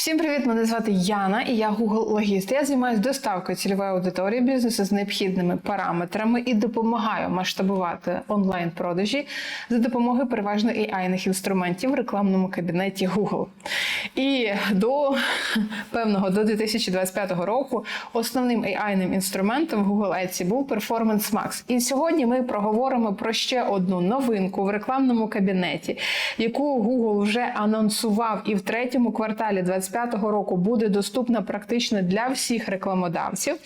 Всім привіт! Мене звати Яна і я Google логіст. Я займаюся доставкою цільової аудиторії бізнесу з необхідними параметрами і допомагаю масштабувати онлайн-продажі за допомогою переважно AI-них інструментів в рекламному кабінеті Google. І до певного до 2025 року основним AI-ним інструментом в Google Ads був Performance Max. І сьогодні ми проговоримо про ще одну новинку в рекламному кабінеті, яку Google вже анонсував і в третьому кварталі 2025 року буде доступна практично для всіх рекламодавців.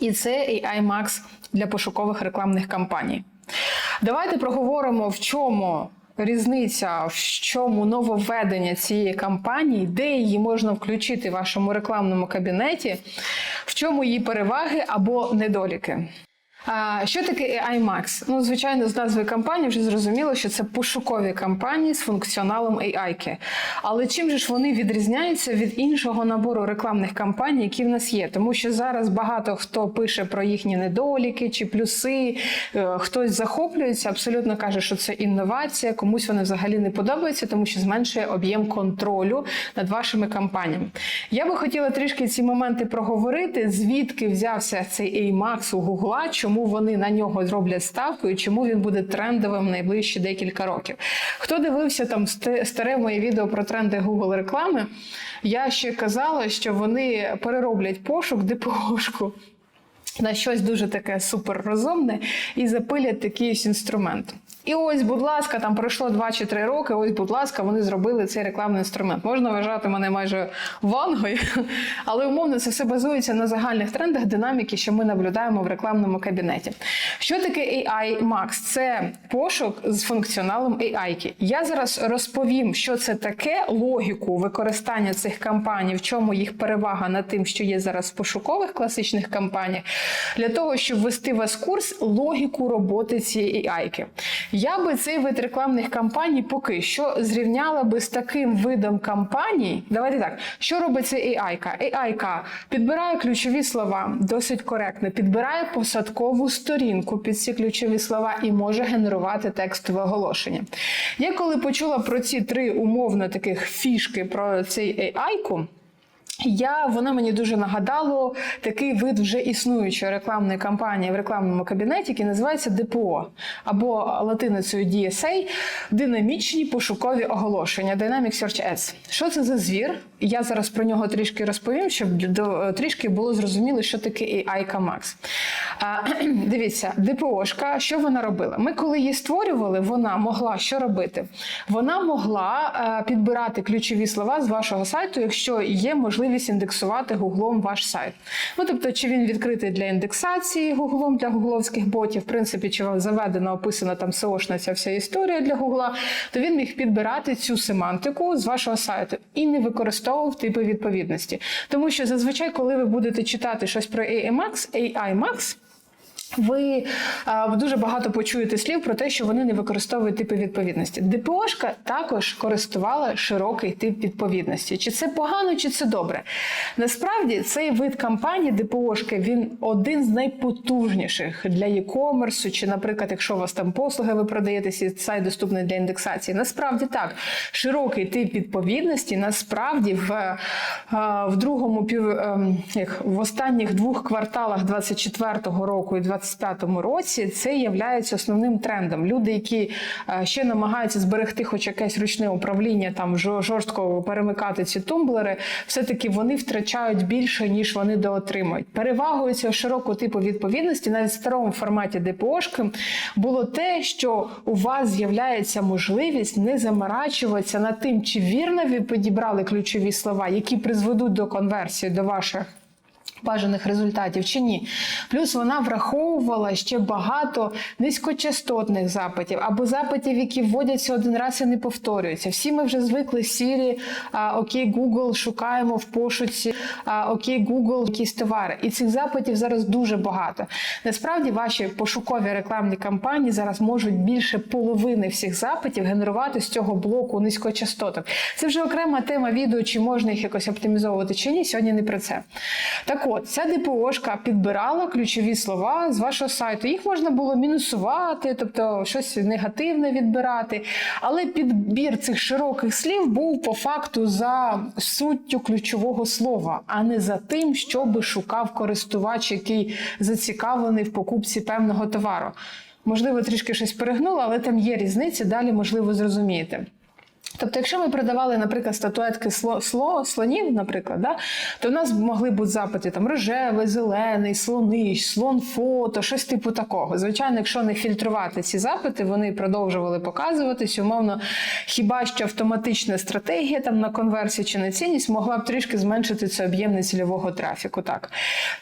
І це AI Max для пошукових рекламних кампаній. Давайте проговоримо, в чому різниця, в чому нововведення цієї кампанії, де її можна включити в вашому рекламному кабінеті, в чому її переваги або недоліки. Що таке AI Max? Ну, звичайно, з назви кампанії вже зрозуміло, що це пошукові кампанії з функціоналом AI. Але чим же ж вони відрізняються від іншого набору рекламних кампаній, які в нас є? Тому що зараз багато хто пише про їхні недоліки чи плюси, е, хтось захоплюється, абсолютно каже, що це інновація, комусь вони взагалі не подобаються, тому що зменшує об'єм контролю над вашими кампаніями. Я би хотіла трішки ці моменти проговорити, звідки взявся цей AI Max у Гугла, чому вони на нього зроблять ставку і чому він буде трендовим найближчі декілька років. Хто дивився там старе моє відео про тренди Google реклами? Я ще казала, що вони перероблять пошук, ДПОшку на щось дуже таке суперрозумне і запилять такий інструмент. І ось, будь ласка, там пройшло 2 чи 3 роки. Ось, будь ласка, вони зробили цей рекламний інструмент. Можна вважати мене майже вангою, але умовно це все базується на загальних трендах динаміки, що ми наблюдаємо в рекламному кабінеті. Що таке AI Max? Це пошук з функціоналом AI. Я зараз розповім, що це таке, логіку використання цих кампаній, в чому їх перевага над тим, що є зараз в пошукових класичних кампаніях, для того, щоб ввести вас в курс логіку роботи цієї AI. Я би цей вид рекламних кампаній поки що зрівняла би з таким видом кампаній. Давайте так, що робить ця AI? AI підбирає ключові слова досить коректно, підбирає посадкову сторінку під ці ключові слова і може генерувати текстове оголошення. Я коли почула про ці три умовно таких фішки про цей AI, я воно мені дуже нагадало такий вид вже існуючої рекламної кампанії в рекламному кабінеті, який називається ДПО або латиницею DSA – динамічні пошукові оголошення Dynamic Search Ads. Що це за звір? Я зараз про нього трішки розповім, щоб трішки було зрозуміло, що таке AI Max. Дивіться, ДПОшка, що вона робила? Ми, коли її створювали, вона могла що робити? Вона могла е, підбирати ключові слова з вашого сайту, якщо є можливість індексувати гуглом ваш сайт. Ну тобто, чи він відкритий для індексації гуглом для гугловських ботів, в принципі, чи вам заведена, описана там SEO-шна ця вся історія для гугла, то він міг підбирати цю семантику з вашого сайту і не використовував типи відповідності. Тому що зазвичай, коли ви будете читати щось про AMX, AI Max, ви а, дуже багато почуєте слів про те, що вони не використовують типи відповідності. ДПОшка також користувала широкий тип відповідності. Чи це погано, чи це добре? Насправді цей вид кампанії ДПОшки він один з найпотужніших для e-commerce, чи, наприклад, якщо у вас там послуги ви продаєтеся, сайт доступний для індексації. Насправді так, широкий тип відповідності насправді в, в другому пів ем, як, в останніх двох кварталах 24-го року і 25-му році це є основним трендом. Люди, які е, ще намагаються зберегти хоч якесь ручне управління, там жо- жорстко перемикати ці тумблери, все-таки вони втрачають більше, ніж вони доотримують. Перевагою цього широкого типу відповідності, навіть в старому форматі ДПОшки, було те, що у вас з'являється можливість не заморачуватися над тим, чи вірно ви підібрали ключові слова, які призведуть до конверсії до ваших бажаних результатів чи ні. Плюс вона враховувала ще багато низькочастотних запитів або запитів, які вводяться один раз і не повторюються. Всі ми вже звикли а, окей, Google, шукаємо в пошуці, окей, Google, якісь товари. І цих запитів зараз дуже багато. Насправді, ваші пошукові рекламні кампанії зараз можуть більше половини всіх запитів генерувати з цього блоку низькочастоток. Це вже окрема тема відео, чи можна їх якось оптимізовувати чи ні. Сьогодні не про це. Так от, ця ДПОшка підбирала ключові слова з вашого сайту. Їх можна було мінусувати, тобто щось негативне відбирати. Але підбір цих широких слів був по факту за суттю ключового слова, а не за тим, що би шукав користувач, який зацікавлений в покупці певного товару. Можливо, трішки щось перегнула, але там є різниці, далі можливо зрозумієте. Тобто, якщо ми продавали, наприклад, статуетки сло, сло, слонів, наприклад, да, то в нас могли бути запити там рожевий, зелений, слонич, слон фото, щось типу такого. Звичайно, якщо не фільтрувати ці запити, вони продовжували показуватись. Умовно, хіба що автоматична стратегія там на конверсію чи на цінність могла б трішки зменшити це об'єм нецільового трафіку. Так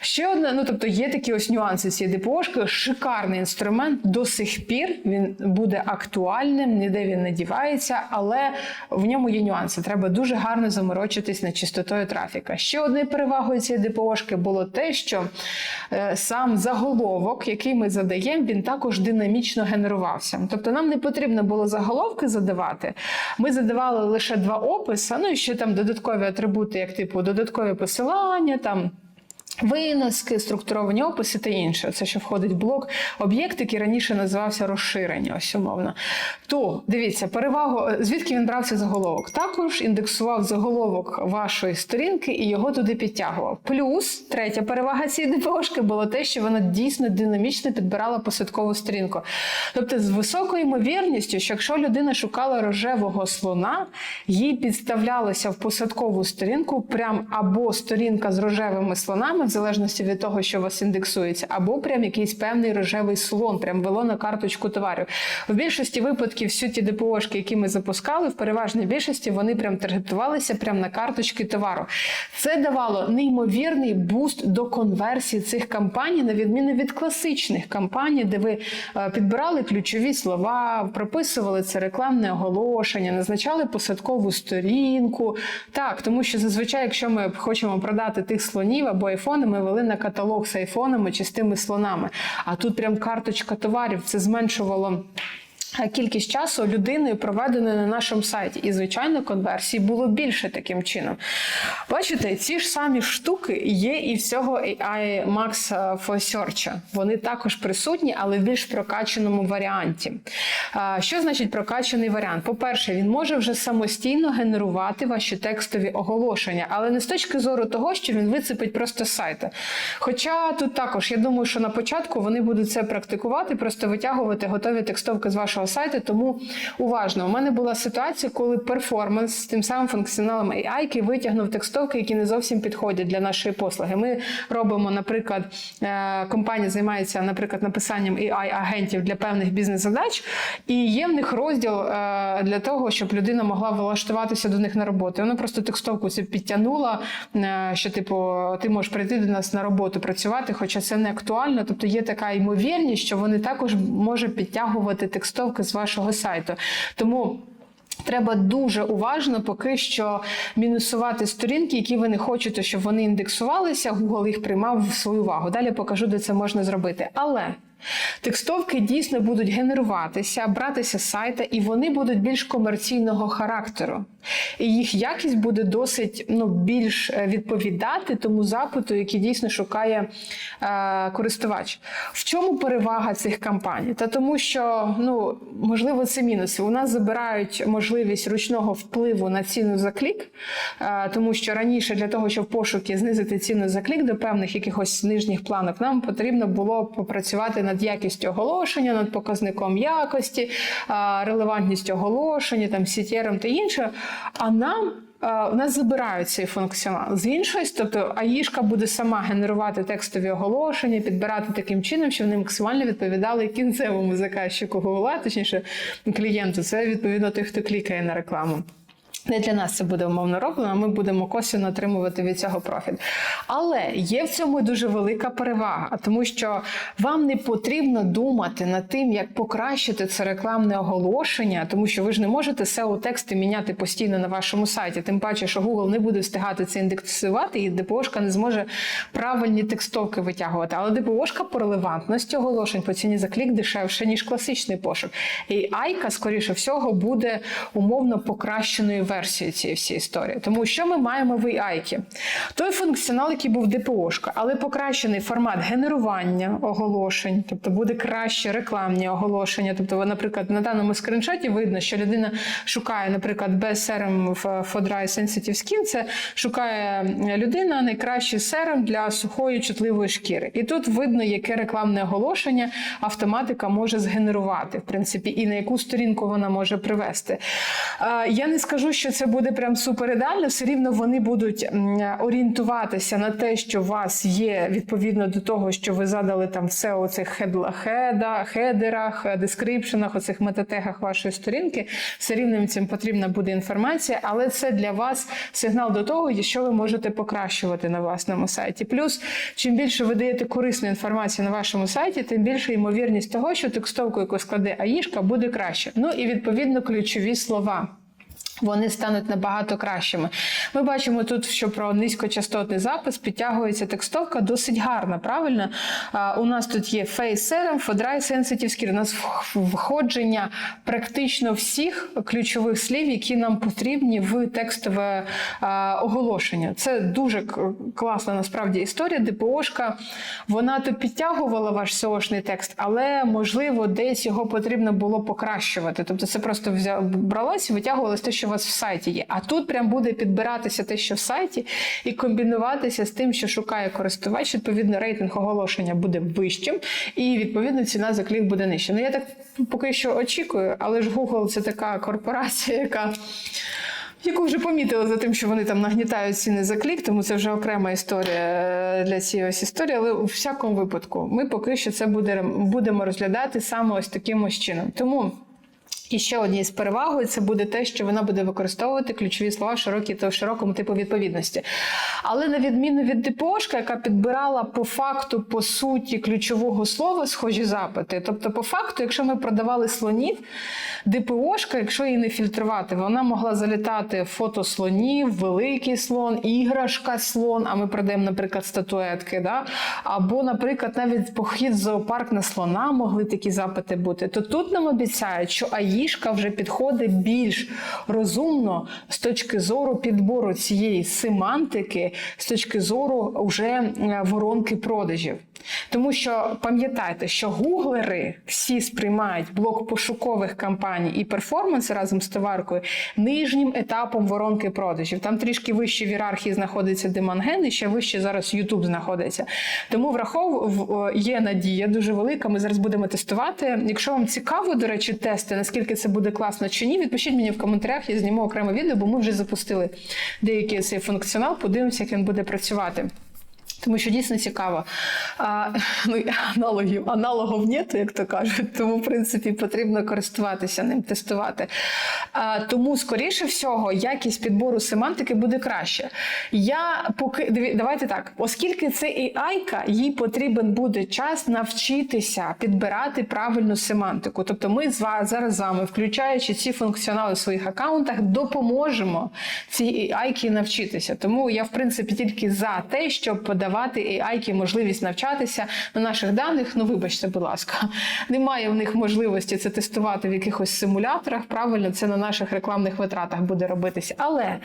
ще одне, ну тобто є такі ось нюанси цієї ДПОшки. Шикарний інструмент до сих пір. Він буде актуальним, ніде він не дівається, але в ньому є нюанси. Треба дуже гарно заморочитись над чистотою трафіка. Ще одною перевагою цієї ДПОшки було те, що е, сам заголовок, який ми задаємо, він також динамічно генерувався. Тобто нам не потрібно було заголовки задавати. Ми задавали лише два описи, ну і ще там додаткові атрибути, як типу додаткові посилання там. Виноски, структуровані описи та інше. Це що входить в блок об'єкт, який раніше називався розширення, ось умовно. То дивіться, перевагу, звідки він брався заголовок? Також індексував заголовок вашої сторінки і його туди підтягував. Плюс третя перевага цієї ДПОшки було те, що вона дійсно динамічно підбирала посадкову сторінку. Тобто, з високою ймовірністю, що якщо людина шукала рожевого слона, їй підставлялося в посадкову сторінку прям або сторінка з рожевими слонами в залежності від того, що у вас індексується, або прям якийсь певний рожевий слон, прям вело на карточку товарів. В більшості випадків всі ті ДПОшки, які ми запускали, в переважній більшості вони прям таргетувалися прям на карточки товару. Це давало неймовірний буст до конверсії цих кампаній, на відміну від класичних кампаній, де ви е, підбирали ключові слова, прописували це рекламне оголошення, назначали посадкову сторінку. Так, тому що зазвичай, якщо ми хочемо продати тих слонів або айфони, ми вели на каталог з айфонами чи з тими слонами. А тут прям карточка товарів це зменшувало. Кількість часу людиною проведеної на нашому сайті, і звичайно, конверсій було більше таким чином. Бачите, ці ж самі штуки є і всього AI Max for Search. Вони також присутні, але в більш прокачаному варіанті. Що значить прокачаний варіант? По-перше, він може вже самостійно генерувати ваші текстові оголошення, але не з точки зору того, що він вицепить просто з сайту. Хоча тут також я думаю, що на початку вони будуть це практикувати, просто витягувати готові текстовки з вашого сайту. Тому уважно. У мене була ситуація, коли перформанс з тим самим функціоналом AI витягнув текстовки, які не зовсім підходять для нашої послуги. Ми робимо, наприклад, е, компанія займається, наприклад, написанням AI-агентів для певних бізнес-задач, і є в них розділ е, для того, щоб людина могла влаштуватися до них на роботу. Вона просто текстовку це підтягнула, е, що типу ти можеш прийти до нас на роботу працювати, хоча це не актуально. Тобто є така ймовірність, що вони також можуть підтягувати текстовки з вашого сайту. Тому. Треба дуже уважно поки що мінусувати сторінки, які ви не хочете, щоб вони індексувалися. Google їх приймав в свою увагу. Далі покажу, де це можна зробити. Але текстовки дійсно будуть генеруватися, братися з сайта, і вони будуть більш комерційного характеру. І їх якість буде досить ну, більш відповідати тому запиту, який дійсно шукає е, користувач. В чому перевага цих кампаній? Та тому, що ну можливо це мінуси. У нас забирають можливість ручного впливу на ціну за клік, е, тому що раніше для того, щоб пошуки знизити ціну за клік до певних якихось нижніх планок, нам потрібно було попрацювати над якістю оголошення, над показником якості, релевантністю оголошення, там CTR та інше. А нам у нас забирають цей функціонал з іншої, тобто АІшка буде сама генерувати текстові оголошення, підбирати таким чином, щоб вони максимально відповідали кінцевому заказчику Google, точніше клієнту. Це відповідно той, хто клікає на рекламу. Не для нас це буде умовно роблено, а ми будемо косвенно отримувати від цього профіт. Але є в цьому дуже велика перевага, тому що вам не потрібно думати над тим, як покращити це рекламне оголошення, тому що ви ж не можете seo тексти міняти постійно на вашому сайті. Тим паче, що Google не буде встигати це індексувати, і ДПОшка не зможе правильні текстовки витягувати. Але ДПОшка по релевантності оголошень по ціні за клік дешевше, ніж класичний пошук. І Айка, скоріше всього, буде умовно покращеною версією версію цієї всієї історії. Тому що ми маємо в AI? Той функціонал, який був ДПОшка, але покращений формат генерування оголошень, тобто буде краще рекламні оголошення. Тобто, наприклад, на даному скріншоті видно, що людина шукає, наприклад, без серум в Fodry Sensitive Skin, це шукає людина найкращий серум для сухої чутливої шкіри. І тут видно, яке рекламне оголошення автоматика може згенерувати, в принципі, і на яку сторінку вона може привести. Е, Я не скажу, що це буде прям супер ідеально, все рівно вони будуть орієнтуватися на те, що у вас є відповідно до того, що ви задали там все у цих хеда, хедерах, дескрипшенах, оцих метатегах вашої сторінки. Все рівно цим потрібна буде інформація, але це для вас сигнал до того, що ви можете покращувати на власному сайті. Плюс, чим більше ви даєте корисної інформації на вашому сайті, тим більше ймовірність того, що текстовку, яку складе АІшка, буде краще. Ну і відповідно ключові слова. Вони стануть набагато кращими. Ми бачимо тут, що про низькочастотний запис підтягується текстовка досить гарна. Правильно, а, у нас тут є Face Serum, Fodry Sensitive Skin. У нас входження практично всіх ключових слів, які нам потрібні в текстове а, оголошення. Це дуже класна насправді історія. ДПОшка вона то підтягувала ваш SEO-шний текст, але можливо десь його потрібно було покращувати. Тобто це просто взя... бралось і витягувалось те, що у вас в сайті є. А тут прям буде підбиратися те, що в сайті, і комбінуватися з тим, що шукає користувач. Відповідно, рейтинг оголошення буде вищим, і відповідно ціна за клік буде нижча. Ну я так поки що очікую, але ж Google це така корпорація, яка. Яку вже помітили за тим, що вони там нагнітають ціни за клік, тому це вже окрема історія е, для цієї ось історії. Але у всякому випадку ми поки що це будемо розглядати саме ось таким ось чином. Тому. І ще однією з перевагою це буде те, що вона буде використовувати ключові слова широкі та в широкому типу відповідності. Але на відміну від ДПОшка, яка підбирала по факту, по суті, ключового слова схожі запити. Тобто, по факту, якщо ми продавали слонів, ДПОшка, якщо її не фільтрувати, вона могла залітати фото слонів, великий слон, іграшка слон. А ми продаємо, наприклад, статуетки. Да? Або, наприклад, навіть похід в зоопарк на слона могли такі запити бути. То тут нам обіцяють, що АІшка вже підходить більш розумно з точки зору підбору цієї семантики, з точки зору вже е, воронки продажів. Тому що пам'ятайте, що гуглери всі сприймають блок пошукових кампаній і перформанс разом з товаркою нижнім етапом воронки продажів. Там трішки вище в ієрархії знаходиться деманген, і ще вище зараз YouTube знаходиться. Тому врахов є надія дуже велика. Ми зараз будемо тестувати. Якщо вам цікаво, до речі, тести, наскільки це буде класно чи ні, відпишіть мені в коментарях, я зніму окреме відео, бо ми вже запустили деякий цей функціонал. Подивимося, як він буде працювати. Тому що дійсно цікаво. А, ну, аналогів, аналогів нету, як то кажуть, тому, в принципі, потрібно користуватися ним, тестувати. А, тому, скоріше всього, якість підбору семантики буде краще. Я поки давайте так, оскільки це AI, їй потрібен буде час навчитися підбирати правильну семантику. Тобто, ми з ва- зараз з вами, включаючи ці функціонали в своїх аккаунтах, допоможемо цій AI навчитися. Тому я, в принципі, тільки за те, щоб подавати AI можливість навчатися на наших даних. Ну, вибачте, будь ласка, немає в них можливості це тестувати в якихось симуляторах. Правильно, це на наших рекламних витратах буде робитися. Але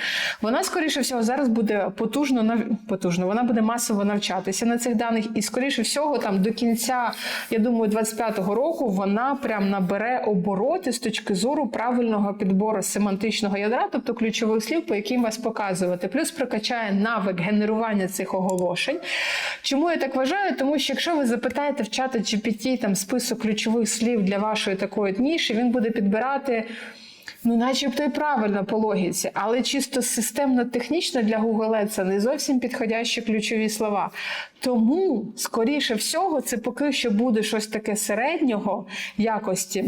вона, скоріше всього, зараз буде потужно нав- потужно. Вона буде масово навчатися на цих даних, і скоріше всього, там до кінця, я думаю, 25-го року вона прям набере обороти з точки зору правильного підбору семантичного ядра, тобто ключових слів, по яким вас показувати. Плюс прокачає навик генерування цих оголошень. Чому я так вважаю? Тому що якщо ви запитаєте в чата GPT там список ключових слів для вашої такої ніші, він буде підбирати. Ну, начебто і правильно по логіці, але чисто системно-технічно для Google це не зовсім підходящі ключові слова. Тому, скоріше всього, це поки що буде щось таке середнього якості.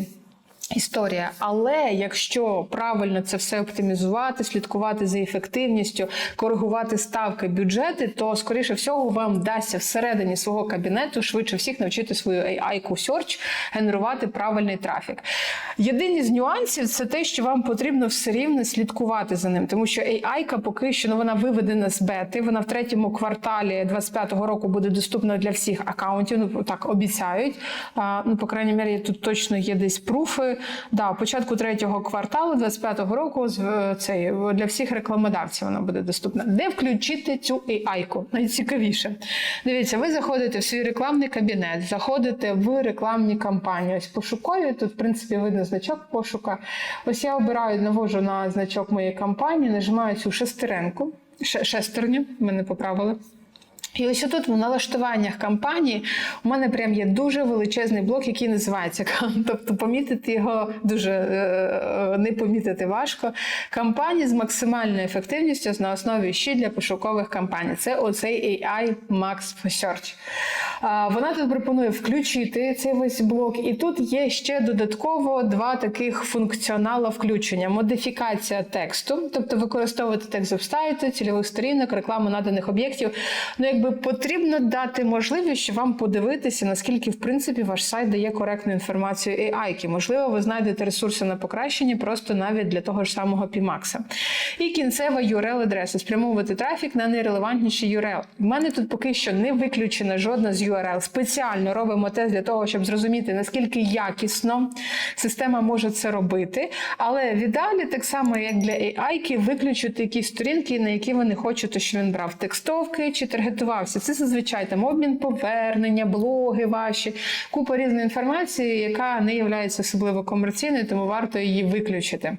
Історія, але якщо правильно це все оптимізувати, слідкувати за ефективністю, коригувати ставки, бюджети, то скоріше всього вам вдасться всередині свого кабінету швидше всіх навчити свою AI-ку Search генерувати правильний трафік. Єдині з нюансів це те, що вам потрібно все рівно слідкувати за ним, тому що AI поки що ну, вона виведена з бети. Вона в третьому кварталі 25-го року буде доступна для всіх акаунтів. Ну так обіцяють. А, ну, по крайній мірі, тут точно є десь пруфи. Да, початку третього кварталу 25-го року е, цей для всіх рекламодавців вона буде доступна. Де включити цю AI-ку? Найцікавіше. Дивіться, ви заходите в свій рекламний кабінет, заходите в рекламні кампанії. Ось пошукові. Тут, в принципі, видно значок пошука. Ось я обираю, навожу на значок моєї кампанії, нажимаю цю шестеренку. Ше- Шестерню, мене поправили. І ось тут в налаштуваннях кампанії у мене прям є дуже величезний блок, який називається тобто помітити його дуже е, не помітити важко. Кампанії з максимальною ефективністю на основі ще для пошукових кампаній. Це оцей AI Max Search. Вона тут пропонує включити цей весь блок, і тут є ще додатково два таких функціонала включення: модифікація тексту, тобто використовувати текст вебсайту, цільових сторінок, рекламу наданих об'єктів. Ну, якби потрібно дати можливість вам подивитися, наскільки в принципі ваш сайт дає коректну інформацію AI. Можливо, ви знайдете ресурси на покращення просто навіть для того ж самого PMAX. І кінцева URL-адреса спрямовувати трафік на найрелевантніший URL. У мене тут поки що не виключена жодна з URL. Спеціально робимо тест для того, щоб зрозуміти, наскільки якісно система може це робити. Але в ідеалі, так само як для AI, виключити якісь сторінки, на які ви не хочете, щоб він брав текстовки чи таргетувався. Це зазвичай там обмін повернення, блоги ваші, купа різної інформації, яка не є особливо комерційною, тому варто її виключити.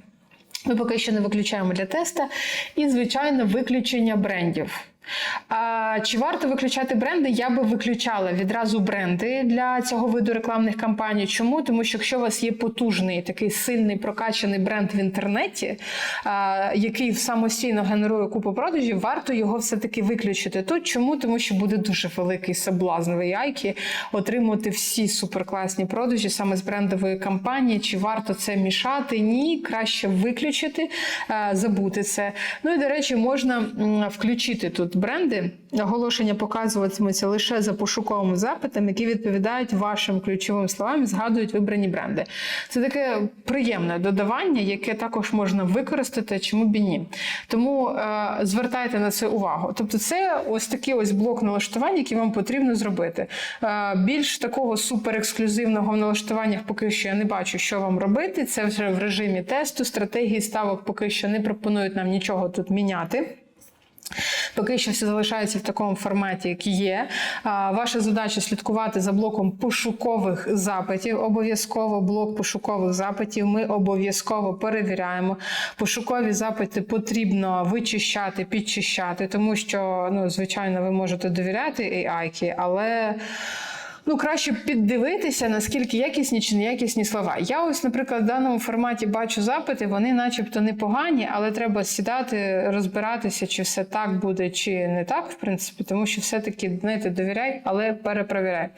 Ми поки що не виключаємо для теста. І, звичайно, виключення брендів. А, чи варто виключати бренди? Я би виключала відразу бренди для цього виду рекламних кампаній. Чому? Тому що якщо у вас є потужний такий сильний прокачаний бренд в інтернеті, а, який самостійно генерує купу продажів, варто його все-таки виключити. Тут чому? Тому що буде дуже великий соблазн в яйки отримувати всі суперкласні продажі саме з брендової кампанії. Чи варто це мішати? Ні, краще виключити, забути це. Ну і до речі, можна включити тут бренди. Оголошення показуватимуться лише за пошуковими запитами, які відповідають вашим ключовим словам згадують вибрані бренди. Це таке приємне додавання, яке також можна використати, чому б і ні. Тому е, звертайте на це увагу. Тобто, це ось такий ось блок налаштувань, який вам потрібно зробити. Е, більш такого суперексклюзивного в налаштуваннях поки що я не бачу, що вам робити. Це вже в режимі тесту. Стратегії ставок поки що не пропонують нам нічого тут міняти. Поки що все залишається в такому форматі, як є. Ваша задача слідкувати за блоком пошукових запитів. Обов'язково блок пошукових запитів. Ми обов'язково перевіряємо. Пошукові запити потрібно вичищати, підчищати, тому що, ну, звичайно, ви можете довіряти AI, але. Ну, краще піддивитися, наскільки якісні чи неякісні слова. Я ось, наприклад, в даному форматі бачу запити, вони начебто непогані, але треба сідати, розбиратися, чи все так буде, чи не так, в принципі, тому що все-таки знаєте, довіряй, але перепровіряй.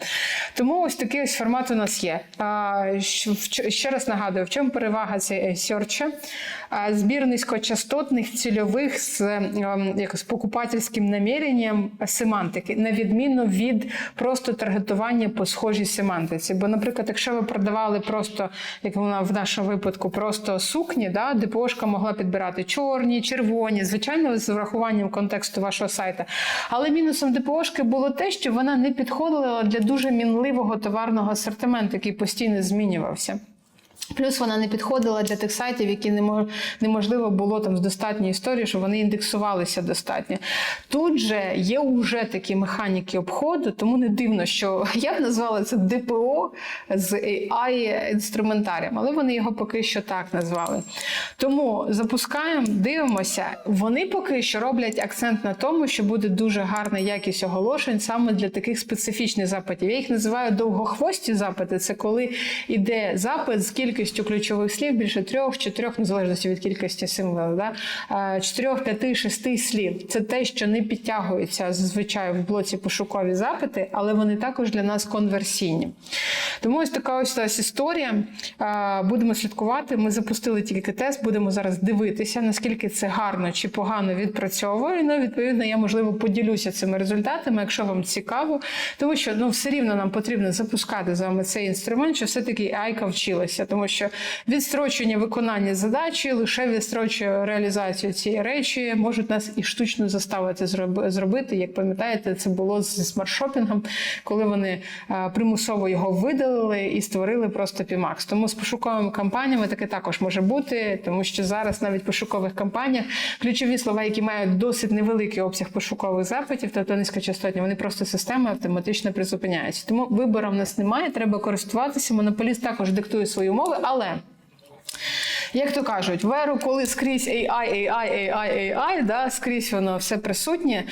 Тому ось такий ось формат у нас є. А, Ще раз нагадую, в чому перевага цієї серча? Збір низькочастотних цільових з ем, якось покупательським наміренням семантики, на відміну від просто таргетування по схожій семантиці. Бо, наприклад, якщо ви продавали просто, як вона в нашому випадку, просто сукні, да, ДПОшка могла підбирати чорні, червоні, звичайно, з врахуванням контексту вашого сайта. Але мінусом ДПОшки було те, що вона не підходила для дуже мінливого товарного асортименту, який постійно змінювався. Плюс вона не підходила для тих сайтів, які неможливо було там з достатньої історії, щоб вони індексувалися достатньо. Тут же є вже такі механіки обходу, тому не дивно, що я б назвала це ДПО з AI інструментарієм, але вони його поки що так назвали. Тому запускаємо, дивимося. Вони поки що роблять акцент на тому, що буде дуже гарна якість оголошень саме для таких специфічних запитів. Я їх називаю довгохвості запити. Це коли йде запит з кількістю ключових слів більше трьох, чотирьох, в залежності від кількості символів, да? Чотирьох, п'яти, шести слів. Це те, що не підтягується зазвичай в блоці пошукові запити, але вони також для нас конверсійні. Тому ось така ось ось історія. Будемо слідкувати. Ми запустили тільки тест, будемо зараз дивитися, наскільки це гарно чи погано відпрацьовує. Ну, відповідно, я можливо поділюся цими результатами, якщо вам цікаво. Тому що ну все рівно нам потрібно запускати з вами цей інструмент, що все-таки айка вчилася, тому що відстрочення виконання задачі лише відстрочує реалізацію цієї речі, можуть нас і штучно заставити зроб- зробити. Як пам'ятаєте, це було зі смарт-шопінгом, коли вони е, примусово його видалили і створили просто Pimax. Тому з пошуковими кампаніями таке також може бути, тому що зараз навіть в пошукових кампаніях ключові слова, які мають досить невеликий обсяг пошукових запитів, тобто низькочастотні, вони просто системи автоматично призупиняються. Тому вибору в нас немає, треба користуватися. Монополіст також диктує свої умови, але. Як то кажуть, в еру, коли скрізь AI, AI, AI, AI, да, скрізь воно все присутнє.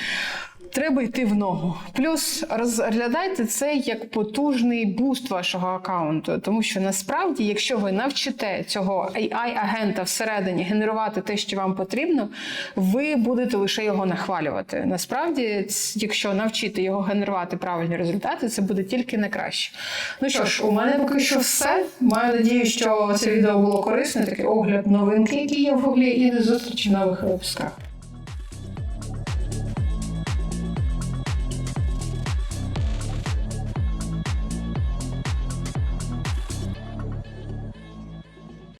Треба йти в ногу. Плюс розглядайте це як потужний буст вашого аккаунту, тому що насправді, якщо ви навчите цього AI-агента всередині генерувати те, що вам потрібно, ви будете лише його нахвалювати. Насправді, якщо навчити його генерувати правильні результати, це буде тільки на краще. Ну що ж, у мене поки що все. Маю надію, що це відео було корисне. Такий огляд новинки, які є в гуглі, і до зустрічі в нових випусках.